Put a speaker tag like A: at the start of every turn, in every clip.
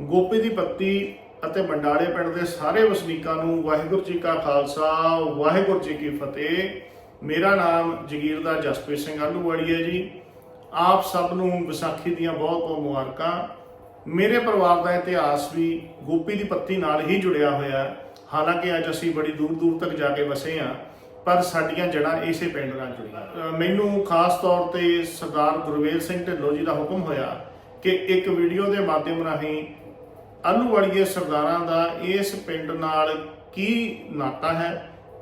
A: ਗੋਪੀ ਦੀ ਪੱਤੀ ਅਤੇ ਬੰਡਾਲੇ ਪਿੰਡ ਦੇ ਸਾਰੇ ਵਸਨੀਕਾਂ ਨੂੰ ਵਾਹਿਗੁਰੂ ਜੀ ਕਾ ਖਾਲਸਾ, ਵਾਹਿਗੁਰੂ ਜੀ ਕੀ ਫਤਿਹ। ਮੇਰਾ ਨਾਮ ਜਗੀਰਦਾਰ ਜਸਪ੍ਰੀਤ ਸਿੰਘ ਆਲੂਵਾਲੀ ਹੈ ਜੀ। ਆਪ ਸਭ ਨੂੰ ਵਿਸਾਖੀ ਦੀਆਂ ਬਹੁਤ ਬਹੁਤ ਮੁਬਾਰਕਾਂ। ਮੇਰੇ ਪਰਿਵਾਰ ਦਾ ਇਤਿਹਾਸ ਵੀ ਗੋਪੀ ਦੀ ਪੱਤੀ ਨਾਲ ਹੀ ਜੁੜਿਆ ਹੋਇਆ ਹੈ। ਹਾਲਾਂਕਿ ਅੱਜ ਅਸੀਂ ਬੜੀ ਦੂਰ ਦੂਰ ਤੱਕ ਜਾ ਕੇ ਵਸੇ ਹਾਂ, ਪਰ ਸਾਡੀਆਂ ਜੜ੍ਹਾਂ ਇਸੇ ਪਿੰਡ ਨਾਲ ਜੁੜੀਆਂ। ਮੈਨੂੰ ਖਾਸ ਤੌਰ ਤੇ ਸਰਦਾਰ ਗੁਰਵੇਲ ਸਿੰਘ ਢਿੱਲੋਂ ਜੀ ਦਾ ਹੁਕਮ ਹੋਇਆ ਕਿ ਇੱਕ ਵੀਡੀਓ ਦੇ ਮਾਧਿਅਮ ਰਾਹੀਂ ਆਲੂਵਾਲੀਏ ਸਰਦਾਰਾਂ ਦਾ ਇਸ ਪਿੰਡ ਨਾਲ ਕੀ ਨਾਤਾ ਹੈ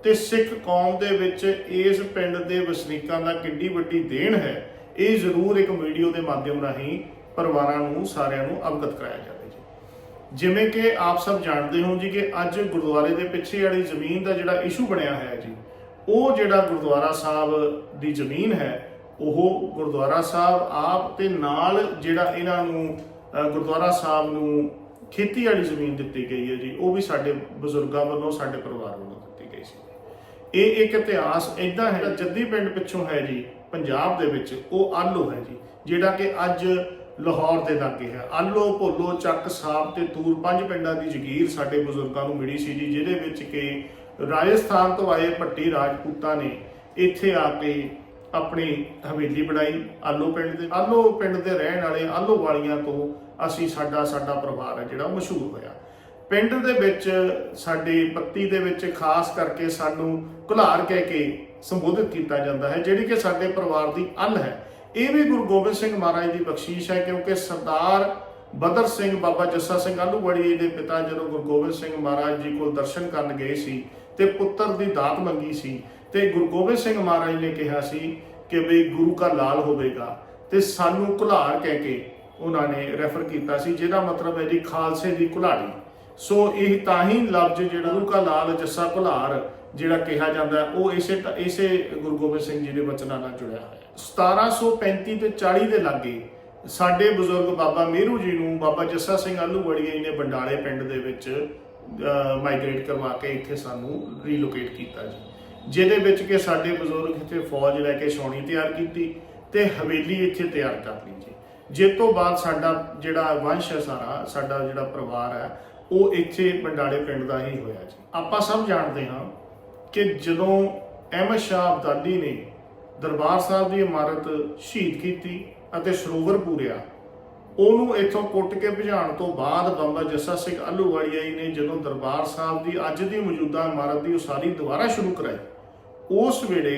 A: ਤੇ ਸਿੱਖ ਕੌਮ ਦੇ ਵਿੱਚ ਇਸ ਪਿੰਡ ਦੇ ਵਸਨੀਕਾਂ ਦਾ ਕਿੰਨੀ ਵੱਡੀ ਦੇਣ ਹੈ, ਇਹ ਜ਼ਰੂਰ ਇੱਕ ਵੀਡੀਓ ਦੇ ਮਾਧਿਅਮ ਰਾਹੀਂ ਪਰਿਵਾਰਾਂ ਨੂੰ, ਸਾਰਿਆਂ ਨੂੰ ਅਵਗਤ ਕਰਾਇਆ ਜਾਵੇ ਜੀ। ਜਿਵੇਂ ਕਿ ਆਪ ਸਭ ਜਾਣਦੇ ਹੋ ਜੀ ਕਿ ਅੱਜ ਗੁਰਦੁਆਰੇ ਦੇ ਪਿੱਛੇ ਵਾਲੀ ਜ਼ਮੀਨ ਦਾ ਜਿਹੜਾ ਇਸ਼ੂ ਬਣਿਆ ਹੋਇਆ ਜੀ, ਉਹ ਜਿਹੜਾ ਗੁਰਦੁਆਰਾ ਸਾਹਿਬ ਦੀ ਜ਼ਮੀਨ ਹੈ, ਉਹ ਗੁਰਦੁਆਰਾ ਸਾਹਿਬ ਆਪ ਤੇ ਨਾਲ ਜਿਹੜਾ ਇਹਨਾਂ ਨੂੰ ਗੁਰਦੁਆਰਾ ਸਾਹਿਬ ਨੂੰ ਖੇਤੀ ਵਾਲੀ ਜ਼ਮੀਨ ਦਿੱਤੀ ਗਈ ਹੈ ਜੀ, ਉਹ ਵੀ ਸਾਡੇ ਬਜ਼ੁਰਗਾਂ ਵੱਲੋਂ, ਸਾਡੇ ਪਰਿਵਾਰ ਵੱਲੋਂ ਦਿੱਤੀ ਗਈ ਸੀ। ਇਹ ਇੱਕ ਇਤਿਹਾਸ ਇਦਾਂ ਹੈ, ਜੱਦੀ ਪਿੰਡ ਪਿੱਛੋਂ ਹੈ ਜੀ, ਪੰਜਾਬ ਦੇ ਵਿੱਚ, ਉਹ ਆਲੋ ਹੈ ਜੀ, ਜਿਹੜਾ ਕਿ ਅੱਜ ਲਾਹੌਰ ਦੇ ਲਾਗੇ ਹੈ। ਆਲੋ, ਭੋਲੋ, ਚੱਕ, ਸਾਬ ਤੇ ਤੂਰ, ਪੰਜ ਪਿੰਡਾਂ ਦੀ ਜ਼ਗੀਰ ਸਾਡੇ ਬਜ਼ੁਰਗਾਂ ਨੂੰ ਮਿਲੀ ਸੀ ਜੀ, ਜਿਹਦੇ ਵਿੱਚ ਕਿ ਰਾਜਸਥਾਨ ਤੋਂ ਆਏ ਭੱਟੀ ਰਾਜਪੂਤਾਂ ਨੇ ਇੱਥੇ ਆ ਕੇ ਆਪਣੀ ਹਵੇਲੀ ਬਣਾਈ ਆਲੋ ਪਿੰਡ ਦੇ। ਆਲੋ ਪਿੰਡ ਦੇ ਰਹਿਣ ਵਾਲੇ ਆਲੋ ਵਾਲੀਆਂ ਤੋਂ ਅਸੀਂ ਸਾਡਾ ਸਾਡਾ ਪਰਿਵਾਰ ਹੈ ਜਿਹੜਾ ਮਸ਼ਹੂਰ ਹੋਇਆ। ਪਿੰਡ ਦੇ ਵਿੱਚ ਸਾਡੇ ਪੱਤੀ ਦੇ ਵਿੱਚ ਖਾਸ ਕਰਕੇ ਸਾਨੂੰ ਕੁਲਾਰ ਕਹਿ ਕੇ ਸੰਬੋਧਿਤ ਕੀਤਾ ਜਾਂਦਾ ਹੈ, ਜਿਹੜੀ ਕਿ ਸਾਡੇ ਪਰਿਵਾਰ ਦੀ ਅਲ ਹੈ। ਇਹ ਵੀ ਗੁਰੂ ਗੋਬਿੰਦ ਸਿੰਘ ਮਹਾਰਾਜ ਦੀ ਬਖਸ਼ੀਸ਼ ਹੈ ਕਿਉਂਕਿ ਸਰਦਾਰ ਬਦਰ ਸਿੰਘ ਬਾਬਾ ਜੱਸਾ ਸਿੰਘ ਆਲੂਵਾੜੀ ਦੇ ਪਿਤਾ ਜਦੋਂ ਗੁਰੂ ਗੋਬਿੰਦ ਸਿੰਘ ਮਹਾਰਾਜ ਜੀ ਕੋਲ ਦਰਸ਼ਨ ਕਰਨ ਗਏ ਸੀ ਤੇ ਪੁੱਤਰ ਦੀ ਦਾਤ ਮੰਗੀ ਸੀ ਤੇ ਗੁਰੂ ਗੋਬਿੰਦ ਸਿੰਘ ਮਹਾਰਾਜ ਨੇ ਕਿਹਾ ਸੀ ਕਿ ਬਈ ਗੁਰੂ ਕਾ ਲਾਲ ਹੋਵੇਗਾ ਤੇ ਸਾਨੂੰ ਕੁਲਾਰ ਕਹਿ ਕੇ ਉਹਨਾਂ ਨੇ ਰੈਫਰ ਕੀਤਾ ਸੀ, ਜਿਹਦਾ ਮਤਲਬ ਹੈ ਜੀ ਖਾਲਸੇ ਦੀ ਕੁਲਾੜੀ। ਸੋ ਇਹ ਤਾਂ ਹੀ ਲਫ਼ਜ਼ ਜਿਹੜਾ ਗੁਰੂ ਲਾਲ ਜੱਸਾ ਕੁਲਾਰ ਜਿਹੜਾ ਕਿਹਾ ਜਾਂਦਾ ਉਹ ਇਸੇ ਇਸੇ ਗੁਰੂ ਗੋਬਿੰਦ ਸਿੰਘ ਜੀ ਦੇ ਵਚਨਾਂ ਨਾਲ ਜੁੜਿਆ ਹੋਇਆ ਹੈ। 1735 ਤੇ 40 ਦੇ ਲਾਗੇ ਸਾਡੇ ਬਜ਼ੁਰਗ ਬਾਬਾ ਮੇਰੂ ਜੀ ਨੂੰ ਬਾਬਾ ਜੱਸਾ ਸਿੰਘ ਆਲੂਵਾੜੀਆ ਜੀ ਨੇ ਬੰਡਾਲੇ ਪਿੰਡ ਦੇ ਵਿੱਚ ਮਾਈਗ੍ਰੇਟ ਕਰਵਾ ਕੇ ਇੱਥੇ ਸਾਨੂੰ ਰੀਲੋਕੇਟ ਕੀਤਾ ਜੀ। ਜਿਹਦੇ ਵਿੱਚ ਕਿ ਸਾਡੇ ਬਜ਼ੁਰਗ ਇੱਥੇ ਫੌਜ ਲੈ ਕੇ ਛਾਉਣੀ ਤਿਆਰ ਕੀਤੀ ਤੇ ਹਵੇਲੀ ਇੱਥੇ ਤਿਆਰ ਕਰ ਲਈ। ਜਿਸ ਤੋਂ ਬਾਅਦ ਸਾਡਾ ਜਿਹੜਾ ਵੰਸ਼ ਹੈ ਸਾਰਾ, ਸਾਡਾ ਜਿਹੜਾ ਪਰਿਵਾਰ ਹੈ, ਉਹ ਇੱਥੇ ਬੰਡਾਲੇ ਪਿੰਡ ਦਾ ਹੀ ਹੋਇਆ ਜੀ। ਆਪਾਂ ਸਭ ਜਾਣਦੇ ਹਾਂ ਕਿ ਜਦੋਂ ਅਹਿਮਦ ਸ਼ਾਹ ਅਬਦਾਲੀ ਨੇ ਦਰਬਾਰ ਸਾਹਿਬ ਦੀ ਇਮਾਰਤ ਸ਼ਹੀਦ ਕੀਤੀ ਅਤੇ ਸਰੋਵਰ ਪੂਰਿਆ, ਉਹਨੂੰ ਇੱਥੋਂ ਕੁੱਟ ਕੇ ਭਜਾਉਣ ਤੋਂ ਬਾਅਦ ਬਾਬਾ ਜੱਸਾ ਸਿੰਘ ਆਲੂਵਾਲੀਆ ਜੀ ਨੇ ਜਦੋਂ ਦਰਬਾਰ ਸਾਹਿਬ ਦੀ ਅੱਜ ਦੀ ਮੌਜੂਦਾ ਇਮਾਰਤ ਦੀ ਉਸਾਰੀ ਦੁਬਾਰਾ ਸ਼ੁਰੂ ਕਰਾਈ, ਉਸ ਵੇਲੇ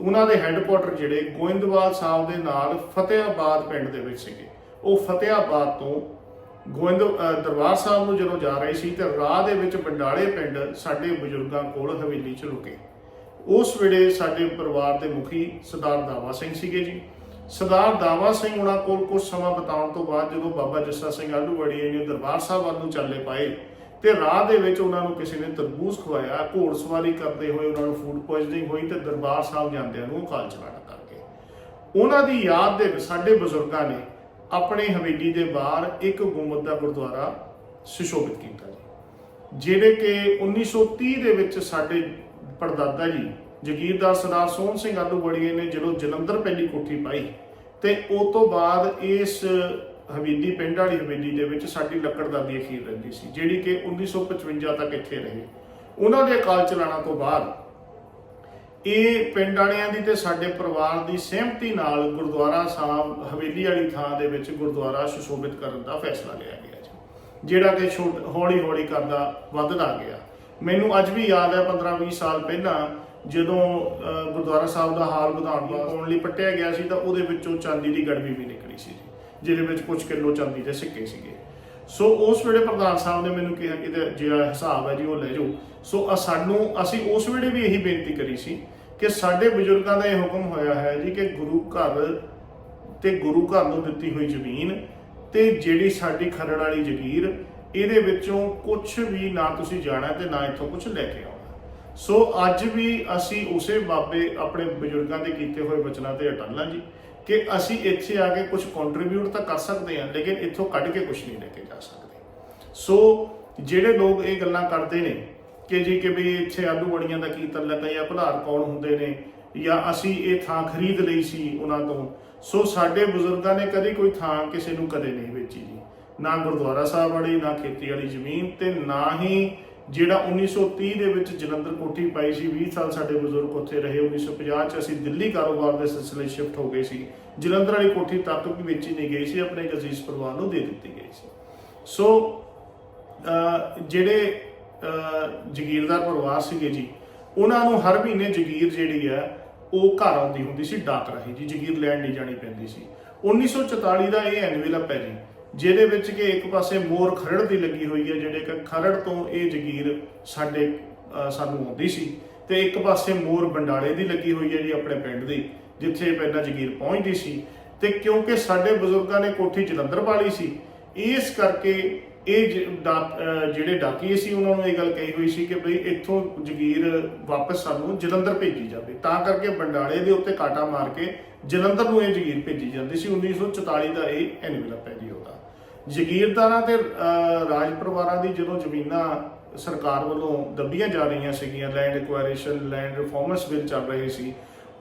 A: ਉਹਨਾਂ ਦੇ ਹੈੱਡਕੁਆਟਰ ਜਿਹੜੇ ਗੋਇੰਦਵਾਲ ਸਾਹਿਬ ਦੇ ਨਾਲ ਫਤਿਆਬਾਦ ਪਿੰਡ ਦੇ ਵਿੱਚ ਸੀਗੇ। ਉਹ ਫਤਿਆਬਾਦ ਤੋਂ ਗੋਇੰਦ ਦਰਬਾਰ ਸਾਹਿਬ ਨੂੰ ਜਦੋਂ ਜਾ ਰਹੇ ਸੀ ਤੇ ਰਾਹ ਦੇ ਵਿੱਚ ਬੰਡਾਲੇ ਪਿੰਡ ਸਾਡੇ ਬਜ਼ੁਰਗਾਂ ਕੋਲ ਹਵੇਲੀ 'ਚ ਰੁਕੇ ਉਸ ਵੇਲੇ ਸਾਡੇ ਪਰਿਵਾਰ ਦੇ ਮੁਖੀ ਸਰਦਾਰ ਦਾਵਾ ਸਿੰਘ ਸੀਗੇ ਜੀ। ਸਰਦਾਰ ਦਾਵਾ ਸਿੰਘ ਉਹਨਾਂ ਕੋਲ ਕੁਝ ਸਮਾਂ ਬਿਤਾਉਣ ਤੋਂ ਬਾਅਦ ਜਦੋਂ ਬਾਬਾ ਜੱਸਾ ਸਿੰਘ ਆਲੂਵਾੜੀ ਨੇ ਦਰਬਾਰ ਸਾਹਿਬ ਵੱਲ ਨੂੰ ਚੱਲੇ ਪਾਏ ਤੇ ਰਾਹ ਦੇ ਵਿੱਚ ਉਹਨਾਂ ਨੂੰ ਕਿਸੇ ਨੇ ਤਰਬੂਜ ਖਵਾਇਆ ਘੋੜਸਵਾਰੀ ਕਰਦੇ ਹੋਏ ਉਹਨਾਂ ਨੂੰ ਫੂਡ ਪੋਇਜ਼ਨਿੰਗ ਹੋਈ ਤੇ ਦਰਬਾਰ ਸਾਹਿਬ ਜਾਂਦਿਆਂ ਨੂੰ ਕਾਲ ਚਲਾਣਾ ਕਰ ਗਏ। ਉਹਨਾਂ ਦੀ ਯਾਦ ਦੇ ਵਿੱਚ ਸਾਡੇ ਬਜ਼ੁਰਗਾਂ ਨੇ ਆਪਣੇ ਹਵੇਲੀ ਦੇ ਬਾਹਰ ਇੱਕ ਗੁੰਬਦ ਦਾ ਗੁਰਦੁਆਰਾ ਸੁਸ਼ੋਭਿਤ ਕੀਤਾ ਜਿਹੜੇ ਕਿ 1930 ਦੇ ਵਿੱਚ ਸਾਡੇ ਪੜਦਾਦਾ ਜੀ ਜਗੀਰਦਾਰ ਸਰਦਾਰ ਸੋਹਣ ਸਿੰਘ ਆਲੂਵਾੜੀਏ ਨੇ ਜਦੋਂ ਜਲੰਧਰ ਪਹਿਲੀ ਕੋਠੀ ਪਾਈ ਤੇ ਉਸ ਤੋਂ ਬਾਅਦ ਇਸ ਹਵੇਲੀ ਪਿੰਡ ਵਾਲੀ ਹਵੇਲੀ ਦੇ ਵਿੱਚ ਸਾਡੀ ਲੱਕੜਦਾਦੀ ਅਖੀਰ ਰਹਿੰਦੀ ਸੀ ਜਿਹੜੀ ਕਿ 1955 ਤੱਕ ਇੱਥੇ ਰਹੀ। ਉਹਨਾਂ ਦੇ ਅਕਾਲ ਚਲਾਣਾ ਤੋਂ ਬਾਅਦ ਇਹ ਪਿੰਡ ਵਾਲਿਆਂ ਦੀ ਤੇ ਸਾਡੇ ਪਰਿਵਾਰ ਦੀ ਸਹਿਮਤੀ ਨਾਲ ਗੁਰਦੁਆਰਾ ਸਾਹਿਬ ਹਵੇਲੀ ਵਾਲੀ ਥਾਂ ਦੇ ਵਿੱਚ ਗੁਰਦੁਆਰਾ ਸੁਸ਼ੋਭਿਤ ਕਰਨ ਦਾ ਫੈਸਲਾ ਲਿਆ ਗਿਆ ਜੀ ਜਿਹੜਾ ਕਿ ਛੋਟ ਹੌਲੀ ਹੌਲੀ ਕਰਦਾ ਵੱਧਦਾ ਗਿਆ। ਮੈਨੂੰ ਅੱਜ ਵੀ ਯਾਦ ਹੈ 15-20 ਸਾਲ ਪਹਿਲਾਂ ਜਦੋਂ ਅਹ, ਗੁਰਦੁਆਰਾ ਸਾਹਿਬ ਦਾ ਹਾਲ ਵਿਧਾਨ ਪਾਉਣ ਲਈ ਪੱਟਿਆ ਗਿਆ ਸੀ ਤਾਂ ਉਹਦੇ ਵਿੱਚੋਂ ਚਾਂਦੀ ਦੀ ਗੜਵੀ ਵੀ ਨਿਕਲੀ ਸੀ ਜਿਹਦੇ ਵਿੱਚ ਕੁਝ ਕਿਲੋ ਚਾਂਦੀ ਦੇ ਸਿੱਕੇ ਸੀਗੇ। ਸੋ ਉਸ ਵੇਲੇ ਪ੍ਰਧਾਨ ਸਾਹਿਬ ਨੇ ਮੈਨੂੰ ਕਿਹਾ ਕਿ ਜਿਹੜਾ ਹਿਸਾਬ ਹੈ ਜੀ ਉਹ ਲੈ ਜਾਓ। ਸੋ ਸਾਨੂੰ, ਅਸੀਂ ਉਸ ਵੇਲੇ ਵੀ ਇਹੀ ਬੇਨਤੀ ਕਰੀ ਸੀ ਕਿ ਸਾਡੇ ਬਜ਼ੁਰਗਾਂ ਦਾ ਇਹ ਹੁਕਮ ਹੋਇਆ ਹੈ ਜੀ ਕਿ ਗੁਰੂ ਘਰ ਤੇ ਗੁਰੂ ਘਰ ਨੂੰ ਦਿੱਤੀ ਹੋਈ ਜ਼ਮੀਨ ਤੇ ਜਿਹੜੀ ਸਾਡੀ ਖਰੜ ਵਾਲੀ ਜ਼ਗੀਰ, ਇਹਦੇ ਵਿੱਚੋਂ ਕੁਝ ਵੀ ਨਾ ਤੁਸੀਂ ਜਾਣਾ ਤੇ ਨਾ ਇੱਥੋਂ ਕੁਝ ਲੈ ਕੇ ਆਉਣਾ। ਸੋ ਅੱਜ ਵੀ ਅਸੀਂ ਉਸੇ ਬਾਬੇ ਆਪਣੇ ਬਜ਼ੁਰਗਾਂ ਦੇ ਕੀਤੇ ਹੋਏ ਬਚਨਾਂ ਤੇ ਅਟਲ ਹਾਂ ਜੀ। ਕਿ ਅਸੀਂ ਇੱਥੇ ਆ ਕੇ ਕੁਝ ਕੰਟਰੀਬਿਊਟ ਤਾਂ ਕਰ ਸਕਦੇ ਹਾਂ, ਲੇਕਿਨ ਇੱਥੋਂ ਕੱਢ ਕੇ ਕੁਝ ਨਹੀਂ ਲੈ ਕੇ ਜਾ ਸਕਦੇ। ਸੋ ਜਿਹੜੇ ਲੋਕ ਇਹ ਗੱਲਾਂ ਕਰਦੇ ਨੇ ਕਿ ਜੀ ਕਿ ਵੀ ਇੱਥੇ ਆਲੂ ਵੜੀਆਂ ਦਾ ਕੀ ਤਲਕ ਹੈ ਜਾਂ ਭੁਲਾਰ ਕੌਣ ਹੁੰਦੇ ਨੇ, ਜਾਂ ਅਸੀਂ ਇਹ ਥਾਂ ਖਰੀਦ ਲਈ ਸੀ ਉਹਨਾਂ ਤੋਂ ਸੋ ਸਾਡੇ ਬਜ਼ੁਰਗਾਂ ਨੇ ਕਦੀ ਕੋਈ ਥਾਂ ਕਿਸੇ ਨੂੰ ਕਦੇ ਨਹੀਂ ਵੇਚੀ ਜੀ। ਨਾ ਗੁਰਦੁਆਰਾ ਸਾਹਿਬ ਵਾਲੀ, ਨਾ ਖੇਤੀ ਵਾਲੀ ਜ਼ਮੀਨ ਤੇ ਨਾ ਹੀ ਜਿਹੜਾ 1930 ਦੇ ਵਿੱਚ ਜਲੰਧਰ ਕੋਠੀ ਪਾਈ ਸੀ 20 ਸਾਲ ਸਾਡੇ ਬਜ਼ੁਰਗ ਉੱਥੇ ਰਹੇ 1950 ਚ ਅਸੀਂ ਦਿੱਲੀ ਕਾਰੋਬਾਰ ਦੇ ਸਿਲਸਿਲੇ ਸ਼ਿਫਟ ਹੋ ਗਏ ਸੀ। ਜਲੰਧਰ ਵਾਲੀ ਕੋਠੀ ਤੱਕ ਵੀ ਵੇਚੀ ਨਹੀਂ ਗਈ ਸੀ, ਆਪਣੇ ਇੱਕ ਅਜ਼ੀਜ਼ ਪਰਿਵਾਰ ਨੂੰ ਦੇ ਦਿੱਤੀ ਗਈ ਸੀ। ਸੋ ਜਿਹੜੇ ਜਗੀਰਦਾਰ ਪਰਿਵਾਰ ਸੀਗੇ ਜੀ, ਉਹਨਾਂ ਨੂੰ ਹਰ ਮਹੀਨੇ ਜਗੀਰ ਜਿਹੜੀ ਹੈ, ਉਹ ਘਰ ਆਉਂਦੀ ਹੁੰਦੀ ਸੀ ਡਾਕ ਰਾਹੀਂ ਜੀ, ਜਗੀਰ ਲੈਣ ਨਹੀਂ ਜਾਣੀ ਪੈਂਦੀ ਸੀ। 1944 ਦਾ ਇਹ ਐਨਵਲਪ ਹੈ ਜੀ। ਜਿਹਦੇ ਵਿੱਚ ਕਿ ਇੱਕ ਪਾਸੇ ਮੋਰ ਖਰੜ ਦੀ ਲੱਗੀ ਹੋਈ ਹੈ, ਜਿਹੜੇ ਕਿ ਖਰੜ ਤੋਂ ਇਹ ਜਗੀਰ ਸਾਡੇ ਸਾਨੂੰ ਆਉਂਦੀ ਸੀ ਤੇ ਇੱਕ ਪਾਸੇ ਮੋਰ ਬੰਡਾਲੇ ਦੀ ਲੱਗੀ ਹੋਈ ਹੈ ਜੀ ਆਪਣੇ ਪਿੰਡ ਦੀ, ਜਿੱਥੇ ਪਹਿਲਾਂ ਜਗੀਰ ਪਹੁੰਚਦੀ ਸੀ। ਤੇ ਕਿਉਂਕਿ ਸਾਡੇ ਬਜ਼ੁਰਗਾਂ ਨੇ ਕੋਠੀ ਜਲੰਧਰ ਪਾਲੀ ਸੀ, ਇਸ ਕਰਕੇ ਇਹ ਜ- ਡਾ- ਜਿਹੜੇ ਡਾਕੀਏ ਸੀ, ਉਹਨਾਂ ਨੂੰ ਇਹ ਗੱਲ ਕਹੀ ਹੋਈ ਸੀ ਕਿ ਭਈ ਇੱਥੋਂ ਜਗੀਰ ਵਾਪਸ ਸਾਨੂੰ ਜਲੰਧਰ ਭੇਜੀ ਜਾਵੇ। ਤਾਂ ਕਰਕੇ ਬੰਡਾਲੇ ਦੇ ਉੱਤੇ ਕਾਟਾ ਮਾਰ ਕੇ ਜਲੰਧਰ ਨੂੰ ਇਹ ਜਗੀਰ ਭੇਜੀ ਜਾਂਦੀ ਸੀ। 1944 ਦਾ ਇਹ ਐਨਵਲਪ ਹੈ ਜੀ। ਜਗੀਰਦਾਰਾਂ ਤੇ ਰਾਜ ਪਰਿਵਾਰਾਂ ਦੀ ਜਦੋਂ ਜ਼ਮੀਨਾਂ ਸਰਕਾਰ ਵੱਲੋਂ ਦੱਬੀਆਂ ਜਾ ਰਹੀਆਂ ਸੀਗੀਆਂ land acquisition land reformers bill ਚੱਲ ਰਹੇ ਸੀ,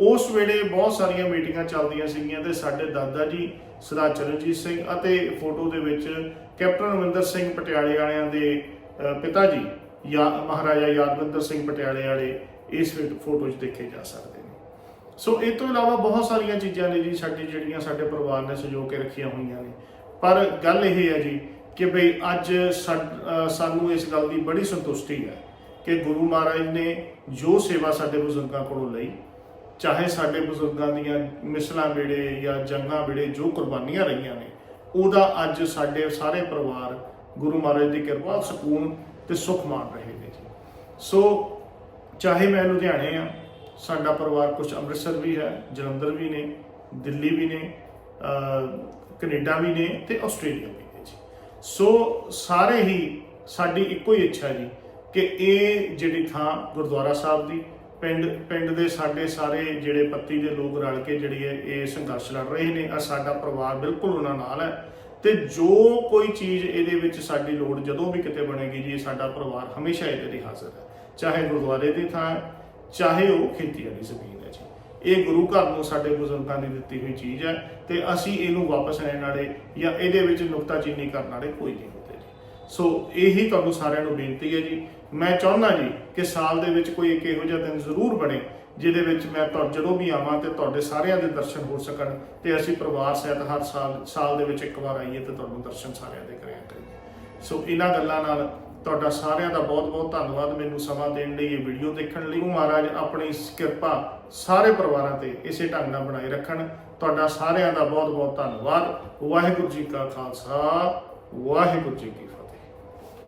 A: ਉਸ ਵੇਲੇ ਬਹੁਤ ਸਾਰੀਆਂ ਮੀਟਿੰਗਾਂ ਚੱਲਦੀਆਂ ਸੀਗੀਆਂ ਤੇ ਸਾਡੇ ਦਾਦਾ ਜੀ ਸਰਦਾਰ ਚਰਨਜੀਤ ਸਿੰਘ ਅਤੇ ਫੋਟੋ ਦੇ ਵਿੱਚ ਕੈਪਟਨ ਅਮਰਿੰਦਰ ਸਿੰਘ ਪਟਿਆਲੇ ਵਾਲਿਆਂ ਦੇ ਪਿਤਾ ਜੀ, ਯਾ, ਮਹਾਰਾਜਾ ਯਾਦਵਿੰਦਰ ਸਿੰਘ ਪਟਿਆਲੇ ਵਾਲੇ ਇਸ ਫੋਟੋ 'ਚ ਦੇਖੇ ਜਾ ਸਕਦੇ ਨੇ। ਸੋ ਇਹ ਤੋਂ ਇਲਾਵਾ ਬਹੁਤ ਸਾਰੀਆਂ ਚੀਜ਼ਾਂ ਨੇ ਜੀ, ਸਾਡੀ ਜਿਹੜੀਆਂ ਸਾਡੇ ਪਰਿਵਾਰ ਨੇ ਸਹਿਯੋਗ ਕੇ ਰੱਖੀਆਂ ਹੋਈਆਂ ਨੇ। ਪਰ ਗੱਲ ਇਹ ਹੈ ਜੀ ਕਿ ਭਈ ਅੱਜ ਸਾਡ- ਸਾਨੂੰ ਇਸ ਗੱਲ ਦੀ ਬੜੀ ਸੰਤੁਸ਼ਟੀ ਹੈ ਕਿ ਗੁਰੂ ਮਹਾਰਾਜ ਨੇ ਜੋ ਸੇਵਾ ਸਾਡੇ ਬਜ਼ੁਰਗਾਂ ਕੋਲੋਂ ਲਈ, ਚਾਹੇ ਸਾਡੇ ਬਜ਼ੁਰਗਾਂ ਦੀਆਂ ਮਿਸਲਾਂ ਵੇੜੇ ਜਾਂ ਜੰਗਾਂ ਵੇੜੇ ਜੋ ਕੁਰਬਾਨੀਆਂ ਰਹੀਆਂ ਨੇ, ਉਹਦਾ ਅੱਜ ਸਾਡੇ ਸਾਰੇ ਪਰਿਵਾਰ ਗੁਰੂ ਮਹਾਰਾਜ ਦੀ ਕਿਰਪਾ, ਸਕੂਨ ਤੇ ਸੁਖ ਮਾਣ ਰਹੇ ਨੇ ਜੀ। ਸੋ ਚਾਹੇ ਮੈਂ ਲੁਧਿਆਣੇ ਆ ਸਾਡਾ ਪਰਿਵਾਰ ਕੁਝ ਅੰਮ੍ਰਿਤਸਰ ਵੀ ਹੈ, ਜਲੰਧਰ ਵੀ ਨੇ, ਦਿੱਲੀ ਵੀ ਨੇ ਕੈਨੇਡਾ ਵੀ ਨੇ ਤੇ ਆਸਟ੍ਰੇਲੀਆ ਵੀ ਨੇ ਜੀ। ਸੋ ਸਾਰੇ ਹੀ ਸਾਡੀ ਇੱਕੋ ਹੀ ਇੱਛਾ ਜੀ ਕਿ ਇਹ ਜਿਹੜੀ ਥਾਂ ਗੁਰਦੁਆਰਾ ਸਾਹਿਬ ਦੀ ਪਿੰਡ ਪਿੰਡ ਦੇ ਸਾਡੇ ਸਾਰੇ ਜਿਹੜੇ ਪੱਤੀ ਦੇ ਲੋਕ ਰਲ ਕੇ ਜਿਹੜੀ ਹੈ ਇਹ ਸੰਘਰਸ਼ ਲੜ ਰਹੇ ਨੇ ਆ ਸਾਡਾ ਪਰਿਵਾਰ ਬਿਲਕੁਲ ਉਹਨਾਂ ਨਾਲ ਹੈ। ਤੇ ਜੋ ਕੋਈ ਚੀਜ਼ ਇਹਦੇ ਵਿੱਚ ਸਾਡੀ ਲੋੜ ਜਦੋਂ ਵੀ ਕਿਤੇ ਬਣੇਗੀ ਜੀ ਸਾਡਾ ਪਰਿਵਾਰ ਹਮੇਸ਼ਾ ਇਹਦੇ ਲਈ ਹਾਜ਼ਰ ਹੈ। ਚਾਹੇ ਗੁਰਦੁਆਰੇ ਦੀ ਥਾਂ ਹੈ, ਚਾਹੇ ਉਹ ਖੇਤੀ ਵਾਲੀ ਜ਼ਮੀਨ ਇਹ ਗੁਰੂ ਘਰ ਨੂੰ ਸਾਡੇ ਬਜ਼ੁਰਗਾਂ ਦੀ ਦਿੱਤੀ ਹੋਈ ਚੀਜ਼ ਹੈ ਤੇ ਅਸੀਂ ਇਹਨੂੰ ਵਾਪਸ ਲੈਣ ਵਾਲੇ ਜਾਂ ਇਹਦੇ ਵਿੱਚ ਨੁਕਤਾਚੀਨੀ ਕਰਨ ਵਾਲੇ ਕੋਈ ਨਹੀਂ ਹੁੰਦੇ ਜੀ। ਸੋ ਇਹੀ ਤੁਹਾਨੂੰ ਸਾਰਿਆਂ ਨੂੰ ਬੇਨਤੀ ਹੈ ਜੀ। ਮੈਂ ਚਾਹੁੰਦਾ ਜੀ ਕਿ ਸਾਲ ਦੇ ਵਿੱਚ ਕੋਈ ਇੱਕ ਇਹੋ ਜਿਹਾ ਦਿਨ ਜ਼ਰੂਰ ਬਣੇ, ਜਿਹਦੇ ਵਿੱਚ ਮੈਂ ਤੁਹਾ, ਜਦੋਂ ਵੀ ਆਵਾਂ ਤੇ ਤੁਹਾਡੇ ਸਾਰਿਆਂ ਦੇ ਦਰਸ਼ਨ ਹੋ ਸਕਣ ਤੇ ਅਸੀਂ ਪਰਿਵਾਰ ਸਹਿਤ ਹਰ ਸਾਲ ਸਾਲ ਦੇ ਵਿੱਚ ਇੱਕ ਵਾਰ ਆਈਏ ਤੇ ਤੁਹਾਨੂੰ ਦਰਸ਼ਨ ਸਾਰਿਆਂ ਦੇ ਕਰਿਆ ਕਰੀਏ। ਸੋ ਇਹਨਾਂ ਗੱਲਾਂ ਨਾਲ ਤੁਹਾਡਾ ਸਾਰਿਆਂ ਦਾ ਬਹੁਤ-ਬਹੁਤ ਧੰਨਵਾਦ ਮੈਨੂੰ ਸਮਾਂ ਦੇਣ ਲਈ ਇਹ ਵੀਡੀਓ ਦੇਖਣ ਲਈ। ਉਹ ਮਹਾਰਾਜ ਆਪਣੀ ਕਿਰਪਾ ਸਾਰੇ ਪਰਿਵਾਰਾਂ ਤੇ ਇਸੇ ਢੰਗ ਨਾਲ ਬਣਾਈ ਰੱਖਣ। ਤੁਹਾਡਾ ਸਾਰਿਆਂ ਦਾ ਬਹੁਤ-ਬਹੁਤ ਧੰਨਵਾਦ। ਵਾਹਿਗੁਰੂ ਜੀ ਕਾ ਖਾਲਸਾ, ਵਾਹਿਗੁਰੂ ਜੀ ਕੀ